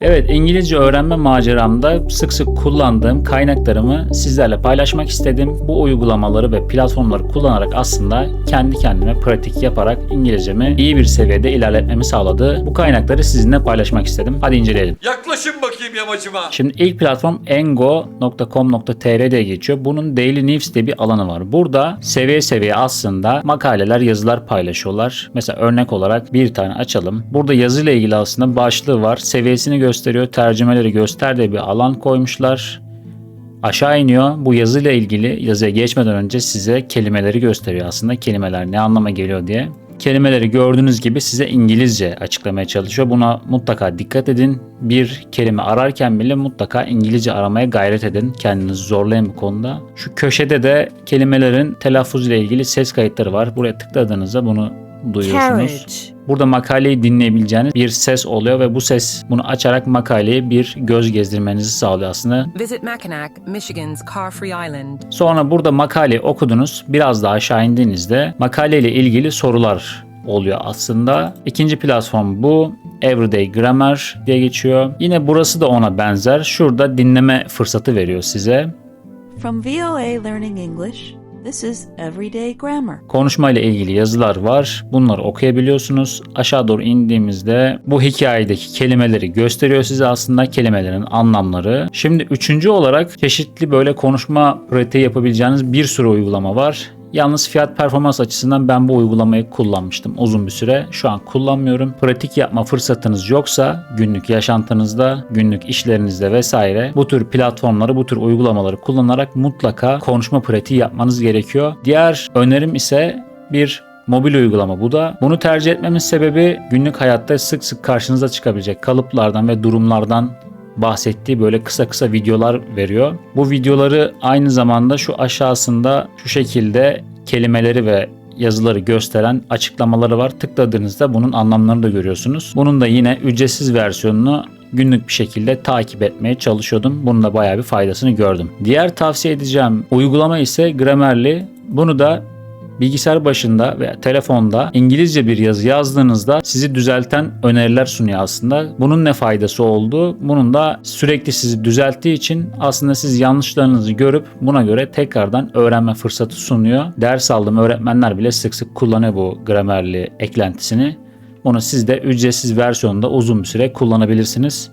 Evet, İngilizce öğrenme maceramda sık sık kullandığım kaynaklarımı sizlerle paylaşmak istedim. Bu uygulamaları ve platformları kullanarak aslında kendi kendime pratik yaparak İngilizcemi iyi bir seviyede ilerletmemi sağladı. Bu kaynakları sizinle paylaşmak istedim. Hadi inceleyelim. Yaklaşın bakayım yamacıma. Şimdi ilk platform engo.com.tr diye geçiyor. Bunun Daily News diye bir alanı var. Burada seviye seviye aslında makaleler, yazılar paylaşıyorlar. Mesela örnek olarak bir tane açalım. Burada yazıyla ilgili aslında başlığı var. Seviyesini gösteriyor. Tercümeleri göster diye bir alan koymuşlar. Aşağı iniyor. Bu yazıyla ilgili yazıya geçmeden önce size kelimeleri gösteriyor aslında. Kelimeler ne anlama geliyor diye. Kelimeleri gördüğünüz gibi size İngilizce açıklamaya çalışıyor. Buna mutlaka dikkat edin. Bir kelime ararken bile mutlaka İngilizce aramaya gayret edin. Kendinizi zorlayın bu konuda. Şu köşede de kelimelerin telaffuz ile ilgili ses kayıtları var. Buraya tıkladığınızda bunu duyuyorsunuz. Carriage, Burada makaleyi dinleyebileceğiniz bir ses oluyor ve bu ses bunu açarak makaleye bir göz gezdirmenizi sağlıyor aslında. Visit Mackinac, Michigan's Car Free Island. Sonra burada makaleyi okudunuz. Biraz daha aşağı indiğinizde makaleyle ilgili sorular oluyor aslında. İkinci platform bu. Everyday Grammar diye geçiyor. Yine burası da ona benzer. Şurada dinleme fırsatı veriyor size. From VOA Learning English, this is Everyday Grammar. Konuşma ile ilgili yazılar var. Bunları okuyabiliyorsunuz. Aşağı doğru indiğimizde bu hikayedeki kelimeleri gösteriyor size aslında kelimelerin anlamları. Şimdi üçüncü olarak çeşitli böyle konuşma pratiği yapabileceğiniz bir sürü uygulama var. Yalnız fiyat performans açısından ben bu uygulamayı kullanmıştım uzun bir süre. Şu an kullanmıyorum. Pratik yapma fırsatınız yoksa günlük yaşantınızda, günlük işlerinizde vesaire bu tür platformları, bu tür uygulamaları kullanarak mutlaka konuşma pratiği yapmanız gerekiyor. Diğer önerim ise bir mobil uygulama bu da. Bunu tercih etmemin sebebi günlük hayatta sık sık karşınıza çıkabilecek kalıplardan ve durumlardan bahsettiği böyle kısa kısa videolar veriyor. Bu videoları aynı zamanda şu aşağısında şu şekilde kelimeleri ve yazıları gösteren açıklamaları var. Tıkladığınızda bunun anlamlarını da görüyorsunuz. Bunun da yine ücretsiz versiyonunu günlük bir şekilde takip etmeye çalışıyordum. Bunun da bayağı bir faydasını gördüm. Diğer tavsiye edeceğim uygulama ise Grammarly. Bunu da bilgisayar başında veya telefonda İngilizce bir yazı yazdığınızda sizi düzelten öneriler sunuyor aslında. Bunun ne faydası oldu? Bunun da sürekli sizi düzelttiği için aslında siz yanlışlarınızı görüp buna göre tekrardan öğrenme fırsatı sunuyor. Ders aldığım öğretmenler bile sık sık kullanıyor bu Grammarly eklentisini. Bunu siz de ücretsiz versiyonda uzun bir süre kullanabilirsiniz.